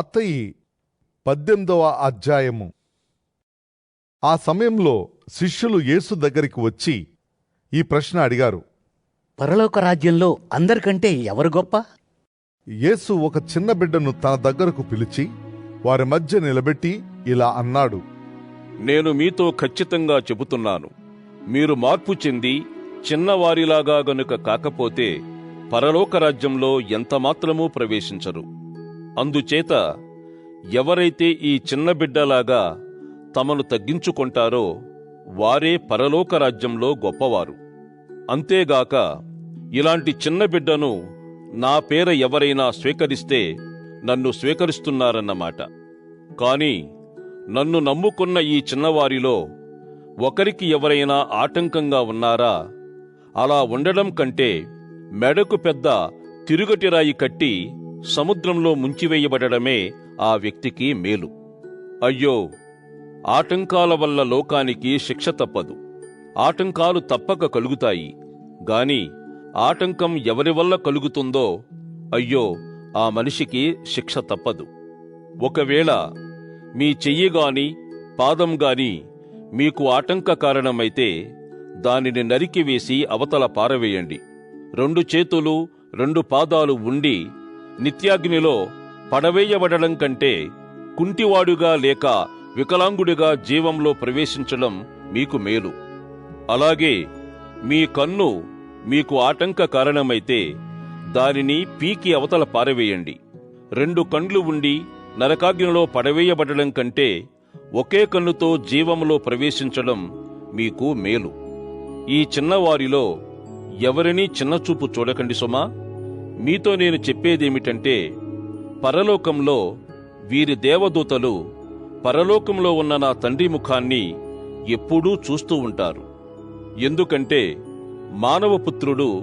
మత్తయి పద్దెనిమిదవ అధ్యాయము. ఆ సమయంలో శిష్యులు యేసు దగ్గరికి వచ్చి ఈ ప్రశ్న అడిగారు. పరలోక రాజ్యంలో అందరికంటే ఎవరు గొప్ప? యేసు ఒక చిన్న బిడ్డను తన దగ్గరకు పిలిచి వారి మధ్య నిలబెట్టి ఇలా అన్నాడు. నేను మీతో ఖచ్చితంగా చెబుతున్నాను. మీరు మార్పు చెంది చిన్నవారిలాగా గనుక కాకపోతే పరలోక రాజ్యంలో ఎంతమాత్రమూ ప్రవేశించరు. అందుచేత ఎవరైతే ఈ చిన్న బిడ్డలాగా తమను తగ్గించుకుంటారో వారే పరలోక రాజ్యంలో గొప్పవారు. అంతేగాక ఇలాంటి చిన్న బిడ్డను నా పేర ఎవరైనా స్వీకరిస్తే నన్ను స్వీకరిస్తున్నారన్నమాట. కాని నన్ను నమ్ముకున్న ఈ చిన్నవారిలో ఒకరికి ఎవరైనా ఆటంకంగా ఉన్నారా? అలా ఉండడం కంటే మెడకు పెద్ద తిరుగటిరాయి కట్టి సముద్రంలో ముంచివేయబడడమే ఆ వ్యక్తికి మేలు. అయ్యో ఆటంకాల వల్ల లోకానికి శిక్ష తప్పదు. ఆటంకాలు తప్పక కలుగుతాయి గాని ఆటంకం ఎవరి వల్ల కలుగుతుందో అయ్యో ఆ మనిషికి శిక్ష తప్పదు. ఒకవేళ మీ చెయ్యి గాని పాదం గాని మీకు ఆటంక కారణమైతే దానిని నరికివేసి అవతల పారవేయండి. రెండు చేతులు రెండు పాదాలు ఉండి నిత్యాగ్నిలో పడవేయబడడం కంటే కుంటివాడుగా లేక వికలాంగుడిగా జీవంలో ప్రవేశించడం మీకు మేలు. అలాగే మీ కన్ను మీకు ఆటంక కారణమైతే దానిని పీకి అవతల పారవేయండి. రెండు కండ్లు ఉండి నరకాగ్నిలో పడవేయబడడం కంటే ఒకే కన్నుతో జీవంలో ప్రవేశించడం మీకు మేలు. ఈ చిన్నవారిలో ఎవరినీ చిన్నచూపు చూడకండి సుమా. మీతో నేను చెప్పేదేమిటంటే పరలోకంలో వీరి దేవదూతలు పరలోకంలో ఉన్న నా తండ్రి ముఖాన్ని ఎప్పుడూ చూస్తూ ఉంటారు. ఎందుకంటే మానవపుత్రుడు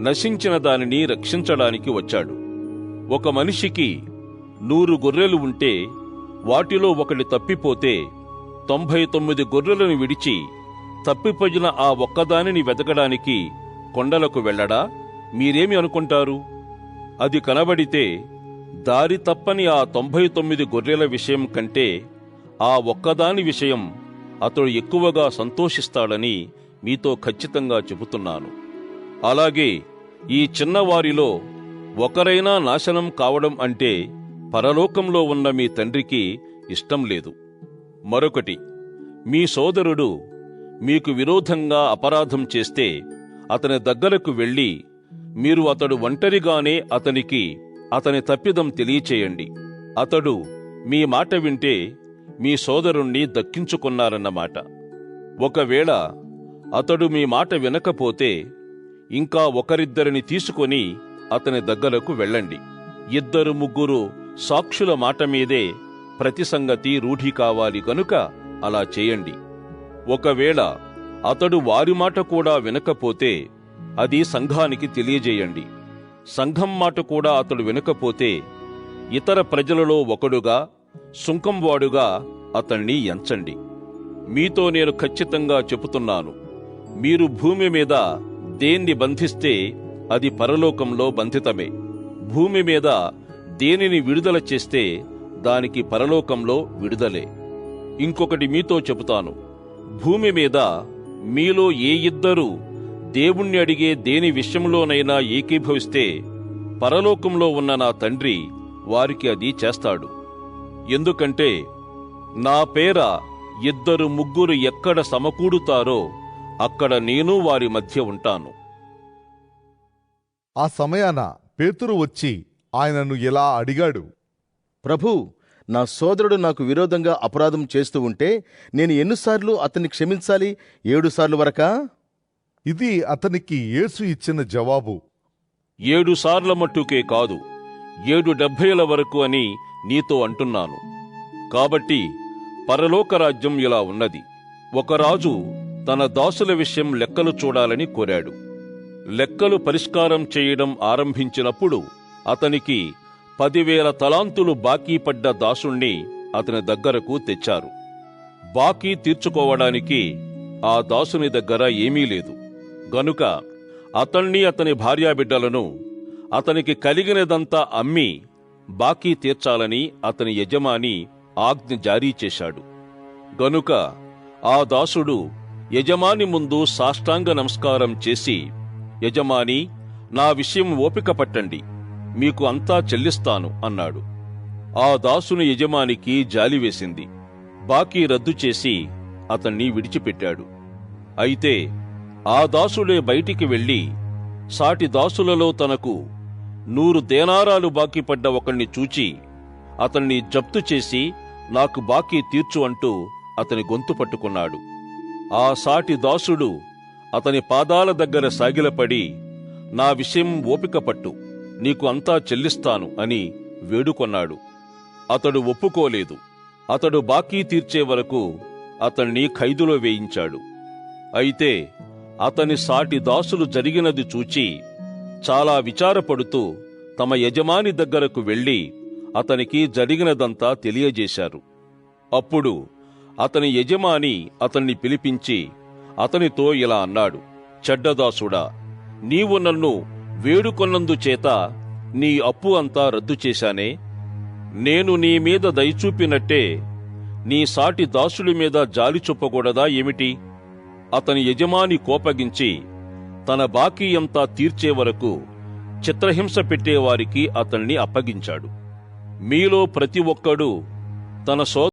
నశించిన దానిని రక్షించడానికి వచ్చాడు. ఒక మనిషికి నూరు గొర్రెలు ఉంటే వాటిలో ఒకటి తప్పిపోతే తొంభై తొమ్మిది గొర్రెలను విడిచి తప్పిపోయిన ఆ ఒక్కదానిని వెతకడానికి కొండలకు వెళ్ళడా? మీరేమి అనుకుంటారు? అది కనబడితే దారి తప్పని ఆ తొంభై తొమ్మిది గొర్రెల విషయం కంటే ఆ ఒక్కదాని విషయం అతడు ఎక్కువగా సంతోషిస్తాడని మీతో ఖచ్చితంగా చెబుతున్నాను. అలాగే ఈ చిన్నవారిలో ఒకరైనా నాశనం కావడం అంటే పరలోకంలో ఉన్న మీ తండ్రికి ఇష్టం లేదు. మరొకటి మీ సోదరుడు మీకు విరోధంగా అపరాధం చేస్తే అతని దగ్గరకు వెళ్ళి మీరు అతడు ఒంటరిగానే అతనికి అతని తప్పిదం తెలియచేయండి. అతడు మీ మాట వింటే మీ సోదరుణ్ణి దక్కించుకున్నారన్నమాట. ఒకవేళ అతడు మీ మాట వినకపోతే ఇంకా ఒకరిద్దరిని తీసుకొని అతని దగ్గరకు వెళ్ళండి. ఇద్దరు ముగ్గురు సాక్షుల మాట మీదే ప్రతి సంగతి రూఢి కావాలి గనుక అలా చేయండి. ఒకవేళ అతడు వారి మాట కూడా వినకపోతే అది సంఘానికి తెలియజేయండి. సంఘం మాట కూడా అతడు వినకపోతే ఇతర ప్రజలలో ఒకడుగా సుంకంవాడుగా అతణ్ణి ఎంచండి. మీతో నేను ఖచ్చితంగా చెబుతున్నాను. మీరు భూమి మీద దేన్ని బంధిస్తే అది పరలోకంలో బంధితమే. భూమి మీద దేనిని విడుదల చేస్తే దానికి పరలోకంలో విడుదలే. ఇంకొకటి మీతో చెబుతాను. భూమి మీద మీలో ఏ ఇద్దరు దేవుణ్ణి అడిగే దేని విషయంలోనైనా ఏకీభవిస్తే పరలోకంలో ఉన్న నా తండ్రి వారికి అది చేస్తాడు. ఎందుకంటే నా పేర ఇద్దరు ముగ్గురు ఎక్కడ సమకూడుతారో అక్కడ నేను వారి మధ్య ఉంటాను. ఆ సమయాన పేతురు వచ్చి ఆయనను ఇలా అడిగాడు? ప్రభూ నా సోదరుడు నాకు విరోధంగా అపరాధం చేస్తూ ఉంటే నేను ఎన్నిసార్లు అతన్ని క్షమించాలి? ఏడు సార్లు వరకా? ఇది అతనికి యేసు ఇచ్చిన జవాబు. ఏడు సార్ల మట్టుకే కాదు ఏడు డెబ్భైల వరకు అని నీతో అంటున్నాను. కాబట్టి పరలోక రాజ్యం ఇలా ఉన్నది. ఒక రాజు తన దాసుల విషయం లెక్కలు చూడాలని కోరాడు. లెక్కలు పరిష్కారం చేయడం ఆరంభించినప్పుడు అతనికి పదివేల తలాంతులు బాకీ పడ్డ దాసుణ్ణి అతని దగ్గరకు తెచ్చారు. బాకీ తీర్చుకోవడానికి ఆ దాసుని దగ్గర ఏమీ లేదు. గనుక అతణ్ణి అతని భార్యాబిడ్డలను అతనికి కలిగినదంతా అమ్మి బాకీ తీర్చాలని అతని యజమాని ఆజ్ఞ జారీ చేశాడు. గనుక ఆ దాసుడు యజమాని ముందు సాష్టాంగ నమస్కారం చేసి యజమాని నా విషయం ఓపిక పట్టండి మీకు అంతా చెల్లిస్తాను అన్నాడు. ఆ దాసుని యజమానికి జాలి వేసింది. బాకీ రద్దు చేసి అతన్ని విడిచిపెట్టాడు. అయితే ఆ దాసుడే బయటికి వెళ్ళి సాటి దాసులలో తనకు నూరు దేనారాలు బాకీ పడ్డ ఒకణ్ణి చూచి అతన్ని జప్తు చేసి నాకు బాకీ తీర్చు అంటూ అతని గొంతు పట్టుకున్నాడు. ఆ సాటి దాసుడు అతని పాదాల దగ్గర సాగిలపడి నా విషయం ఓపిక పట్టు నీకు అంతా చెల్లిస్తాను అని వేడుకొన్నాడు. అతడు ఒప్పుకోలేదు. అతడు బాకీ తీర్చే వరకు అతణ్ణి ఖైదులో వేయించాడు. అయితే అతని సాటి దాసులు జరిగినది చూచి చాలా విచారపడుతూ తమ యజమాని దగ్గరకు వెళ్ళి అతనికి జరిగినదంతా తెలియజేశారు. అప్పుడు అతని యజమాని అతన్ని పిలిపించి అతనితో ఇలా అన్నాడు చెడ్డదాసుడా నీవు నన్ను వేడుకొన్నందు చేత నీ అప్పు అంతా రద్దు చేశానే? నేను నీ మీద దయచూపినట్టే నీ సాటి దాసుడి మీద జాలి చూపకూడదా ఏమిటి? అతని యజమాని కోపగించి తన బాకీ అంతా తీర్చే వరకు చిత్రహింస పెట్టేవారికి అతన్ని అప్పగించాడు. మీలో ప్రతి ఒక్కడూ తన సో